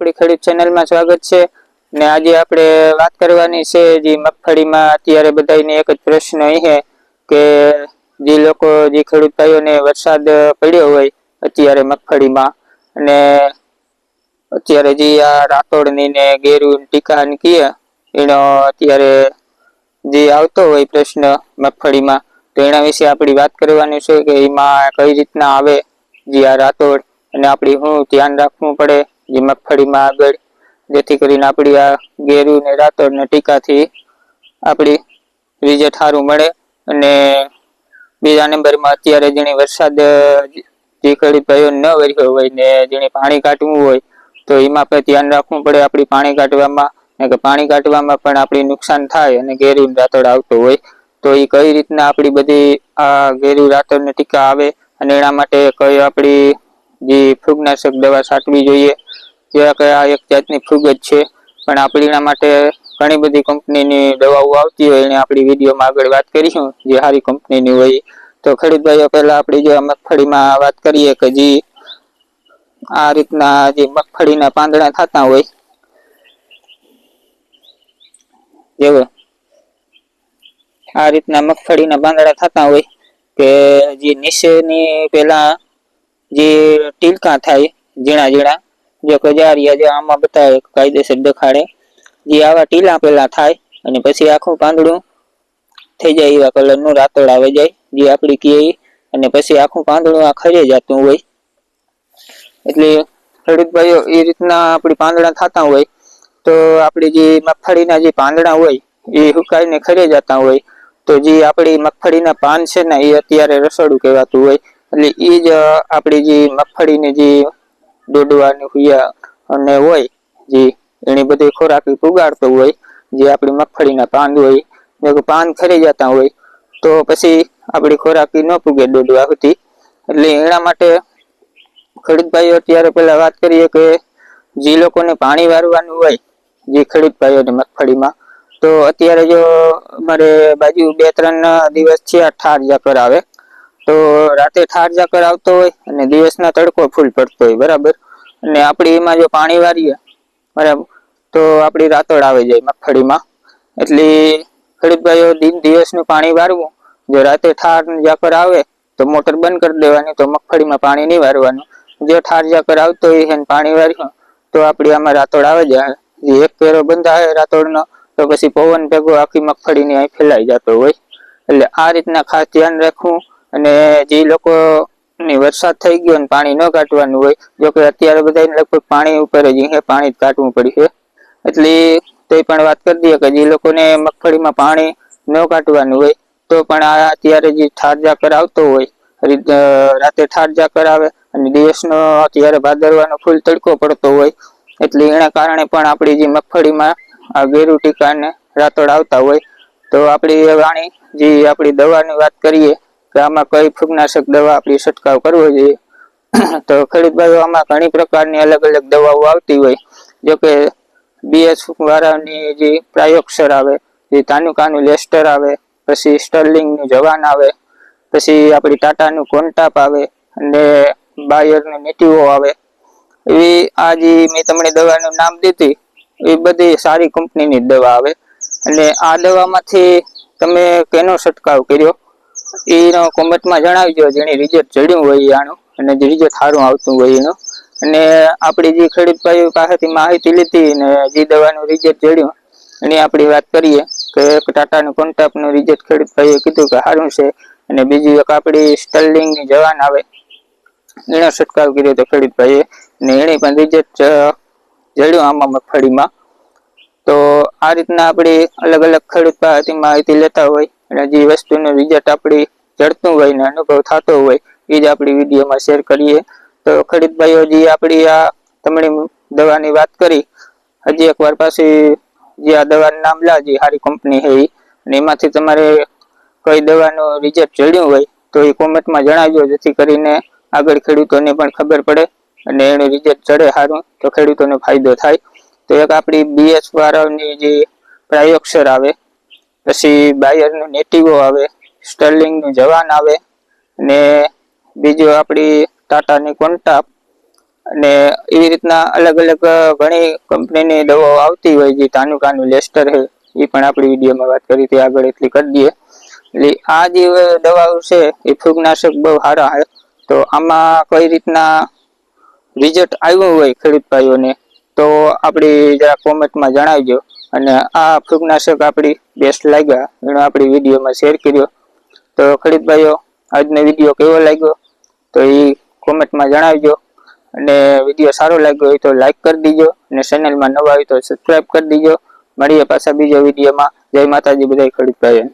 આપણી ખેડૂત ચેનલમાં સ્વાગત છે. ને આજે આપણે વાત કરવાની છે જે મગફળીમાં અત્યારે બધાને એક જ પ્રશ્ન એ કે જે લોકો, જે ખેડૂત ભાઈઓને વરસાદ પડ્યો હોય અત્યારે મગફળીમાં અને અત્યારે જે આ રાતોડની ને ગેરુ ટીકા કીએ, એનો અત્યારે જે આવતો હોય પ્રશ્ન મગફળીમાં, તો એના વિશે આપણી વાત કરવાની છે કે એમાં કઈ રીતના આવે જે આ રાતોડ, અને આપણે શું ધ્યાન રાખવું પડે જે મગફળીમાં આગળ જેથી કરીને આપણી આ ગેરુ ને રાતોડ ને ટીકાથી આપણી રિઝલ્ટ સારું મળે. અને બીજા નંબરમાં અત્યારે જેને વરસાદ જે ખેડૂત ભાઈઓ ન વર્યો હોય ને જેને પાણી કાઢવું હોય, તો એમાં પણ ધ્યાન રાખવું પડે આપણી પાણી કાઢવામાં. ને કે પાણી કાઢવામાં પણ આપણી નુકસાન થાય અને ઘેરું રાતોડ આવતો હોય. તો એ કઈ રીતના આપણી બધી આ ઘેરું રાતોડ ને ટીકા આવે અને એના માટે કઈ આપણી જે ફૂગનાશક દવા છાંટવી જોઈએ. જેવા કે આ એક જાતની ફૂગ જ છે. પણ આપણીના માટે ઘણી બધી કંપનીની દવાઓ આવતી હોય એને આપણી વિડીયોમાં આગળ વાત કરીશું, જે સારી કંપનીની હોય. તો ખેડૂત ભાઈઓ આપણી જે મગફળીમાં વાત કરીએ કે જે આ રીતના જે મગફળીના પાંદડા થતા હોય. જેવો આ રીતના મગફળીના પાંદડા થતા હોય કે જે નીચેની પેલા જે ટીલકા થાય, ઝીણા ઝીણા, જે કજારિયા જે આમાં બતાવે કાયદેસર દેખાડે જે આવા ટીલા પેલા થાય અને પછી આખું પાંદડું થઈ જાય એવા કલરનું રાતોડ આવી જાય, જે આપણી કહે અને પછી આખું પાંદડું આ ખરે જતું હોય. એટલે ખેડૂત એ રીતના આપણી પાંદડા થતા હોય, તો આપણી જે મગફળીના જે પાંદડા હોય, એ હુકાઈને ખરે જતા હોય. તો જે આપણી મગફળીના પાન છે ને, એ અત્યારે રસોડું કહેવાતું હોય. એટલે એ જ આપણી જે મગફળીની જે દોડવાની હુયા અને હોય, જે એની બધી ખોરાક પુગાડતો હોય, જે આપણી મગફળીના પાન હોય જો પાન ખરી જતા હોય, તો પછી આપણી ખોરાક ન પૂગે દોડવા હતી એટલે એના માટે ખેડૂત અત્યારે પહેલાં વાત કરીએ કે જે લોકોને પાણી વારવાનું હોય, જે ખેડૂત ભાઈઓને મગફળીમાં, તો અત્યારે જો અમારે બાજુ બે ત્રણ દિવસ છે ઠાર પર આવે તો રાતે ઠાર જાકર આવતો હોય અને દિવસના તડકો ફૂલ પડતો હોય, બરાબર? અને આપણી એમાં જો પાણી વારીએ, બરાબર? તો આપણી રાતોડ આવી જાય મગફળીમાં. એટલે ખેડૂતભાઈઓ દિન દિવસનું પાણી વારવું, જો રાતે ઠાર જાકર આવે, તો મોટર બંધ કરી દેવાની, તો મગફળીમાં પાણી નહીં વારવાનું. જો ઠાર જાકર આવતો હોય અને પાણી વાર્યું, તો આપણી આમાં રાતોડ આવે જાય એક પેરો બંધાય રાતોડનો, તો પછી પવન ભેગો આખી મગફળીની અહીં ફેલાઈ જતો હોય. એટલે આ રીતના ખાસ ધ્યાન રાખવું. અને જે લોકો ની વરસાદ થઈ ગયો અને પાણી ન કાઢવાનું હોય જો કે અત્યારે બધાને લગભગ પાણી ઉપર જ અહીંયા પાણી જ કાઢવું પડશે એટલે તે પણ વાત કરી દઈએ કે જે લોકોને મગફળીમાં પાણી ન કાઢવાનું હોય, તો પણ આ અત્યારે જે ઠાર જાકર આવતો હોય, રાતે ઠાર જાકર આવે અને દિવસનો અત્યારે ભાદરવાનો ફૂલ તડકો પડતો હોય, એટલે એના કારણે પણ આપણી જે મગફળીમાં આ ગેરુ ટીકા ને રાતોડ આવતા હોય. તો આપણી વાણી, જે આપણી દવાની વાત કરીએ કે આમાં કઈ ફૂગનાશક દવા આપણે છંટકાવ કરવો જોઈએ. તો ખેડૂત ભાઈઓ, આમાં ઘણી પ્રકારની અલગ અલગ દવાઓ આવતી હોય. જો કે બીએસ વાળાની જે પ્રાયોક્ષર આવે, જે તાનુકાનું લેસ્ટર આવે, પછી સ્ટર્લિંગનું જવાન આવે, પછી આપણી ટાટાનું કોન્ટાપ આવે, અને બાયરનું નેટિવો આવે. એવી આ જે મેં તમને દવાનું નામ દીધી, એ બધી સારી કંપનીની દવા આવે. અને આ દવામાંથી તમે કેનો છંટકાવ કર્યો? એનો કોમેન્ટમાં જણાવજો, જેની રિઝલ્ટ ચડ્યું હોય આનું, અને જે રિઝલ્ટ સારું આવતું હોય એનું અને આપણી જે ખેડૂત ભાઈઓ પાસેથી માહિતી લીધી અને જે દવાનું રિઝલ્ટ જડ્યું એની આપણી વાત કરીએ કે એક ટાટાનું કોન્ટાપનું રિઝલ્ટ ખેડૂત ભાઈએ કીધું કે સારું છે, અને બીજી એક આપણી સ્ટર્લિંગની જવાન આવે, એનો છંટકાવ કર્યો હતો ખેડૂત ભાઈએ ને એણે પણ રિઝલ્ટ જડ્યું આમાં મગફળીમાં. તો આ રીતના આપણી અલગ અલગ ખેડૂત પાસેથી માહિતી લેતા હોય અને જે વસ્તુનો રિઝલ્ટ આપણી જડતું હોય ને અનુભવ થતો હોય એ જ આપણી વિડીયોમાં શેર કરીએ. તો ખેડૂત ભાઈઓ જે આપણી આ તમને દવાની વાત કરી. હજી એકવાર પાછી જે આ દવાનું નામ લા, જે સારી કંપની છે અને એમાંથી તમારે કઈ દવાનું રિઝલ્ટ જડ્યું હોય, તો એ કોમેન્ટમાં જણાવજો, જેથી કરીને આગળ ખેડૂતોને પણ ખબર પડે અને એનું રિઝલ્ટ ચડે સારું તો ખેડૂતોને ફાયદો થાય. તો એક આપણી બીએસ વાળાની જે પ્રાયોક્ષર આવે પછી બાયરનું નેટિવો આવે સ્ટર્લિંગનું જવાન આવે, ને બીજું આપણી ટાટાની કોન્ટાપ અને એવી રીતના અલગ અલગ ઘણી કંપનીની દવાઓ આવતી હોય જે તાનુકાનું લેસ્ટર છે, એ પણ આપણી વિડીયોમાં વાત કરી હતી, આગળ એટલી કરી દઈએ. એટલે આ જે દવાઓ છે, એ ફૂગનાશક બહુ સારા છે. તો આમાં કઈ રીતના રિઝલ્ટ આવ્યું હોય ખેડૂત ભાઈઓને, તો આપણી જરા કોમેન્ટમાં જણાવજો. અને આ ફૂગનાશક આપણી બેસ્ટ લાગ્યા. એનો આપણી વિડીયોમાં શેર કર્યો. તો ખરીદભાઈઓ આજનો વીડિયો કેવો લાગ્યો? તો એ કોમેન્ટમાં જણાવજો. અને વીડિયો સારો લાગ્યો હોય તો લાઈક કરી દીજો. અને ચેનલમાં નવા હોય તો સબસ્ક્રાઈબ કરી દીજો. મળીએ પાછા બીજા વિડીયોમાં જય માતાજી બધા ખેડૂત ભાઈઓ